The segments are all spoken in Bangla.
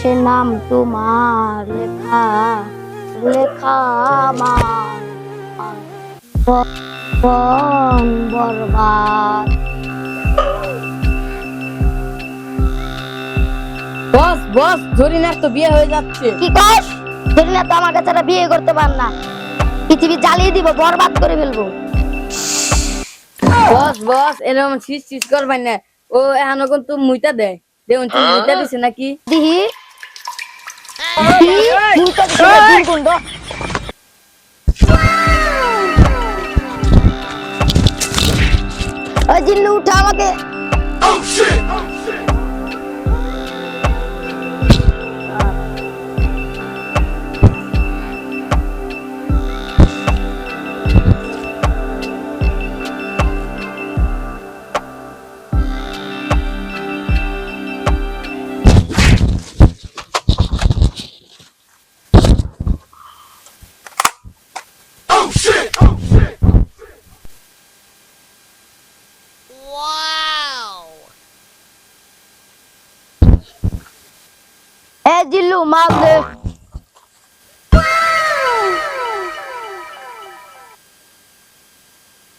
সে নাম তোমার লেখা লেখা আমার। বন বরবাদ। বস বস জরিনার তো বিয়ে হয়ে যাচ্ছে। কি কস? জরিনা তো আমার কাছে বিয়ে করতে পার না। পৃথিবী জ্বালিয়ে দিব বরবাদ করে ফেলব। বস বস এরকম চিজ চিজ করবেন না। ও এখন কিন্তু মুইতা দেয়। দেখুন তুই মুইতা দিছে নাকি দিহি দিহি মুইটা দিছে না, দিন কুন্ড। ওই জিল্লু উঠা আমাকে এ জিল্লু মাল দে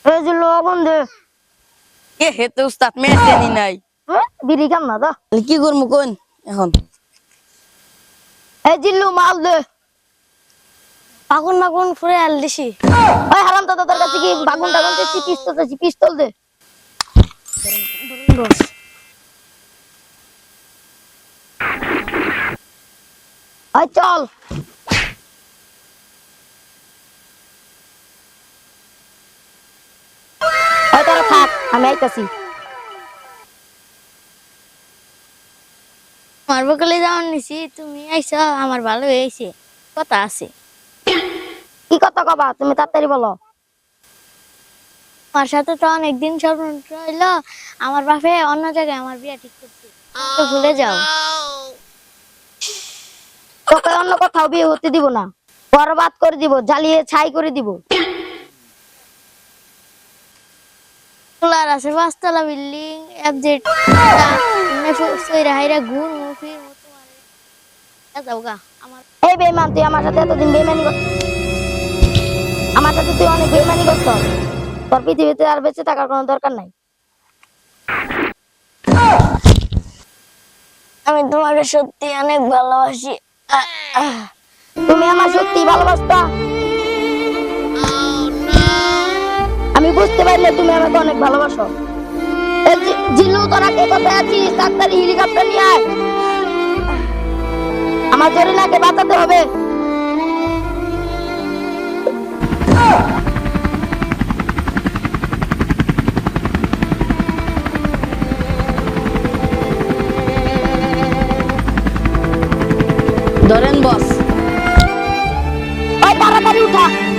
এ জিল্লু আগুন দে। কে হেতে উস্তাদ মেসেনি নাই। বিড়ি কাম না তো। কি করব কোন? এখন। এ জিল্লু মাল দে। আগুন মাগুন ফুরে আল দিছি। ওই হারাম দাদা তোর কাছে কি বাগুন টাগুন চাইছি পিস্তল চাইছি পিস্তল দে। চল। তোরা থাক আমি আইতাছি। আমার বকলে যাওয়ার নিছি তুমি আইছো আমার ভালো হয়েছে কথা আছে। কি কথা কবা তুমি তাড়াতাড়ি বলো। আমার সাথে তো অনেকদিন স্বপ্ন রইল আমার বাপে অন্য জায়গায় আমার বিয়ে ঠিক করছে তো ভুলে যাও। তোকে অন্য কোথাও বিয়ে হতে দিব না। বরবাদ করে দিব জ্বালিয়ে ছাই করে দিব। আছে পাঁচতলা বিল্ডিং সইরা হাইরা ঘুর আমার এই তুই আমার সাথে এতদিন বেইমানি আমার সাথে তুই অনেক করছ তোর পৃথিবীতে আর বেঁচে থাকার কোনো দরকার নাই। আমি তোমাকে সত্যি অনেক ভালোবাসি। তুমি আমার সত্যি ভালোবাসতা? আমি বুঝতে পারলে তুমি আমাকে অনেক ভালোবাসো। জিল্লু, তোরা কে কোথায় আছিস? তাড়াতাড়ি হেলিকপ্টার নিয়ে আয়। আমার জরিনাকে বাঁচাতে হবে। ধরেন বস ওই তাড়াতাড়ি উঠা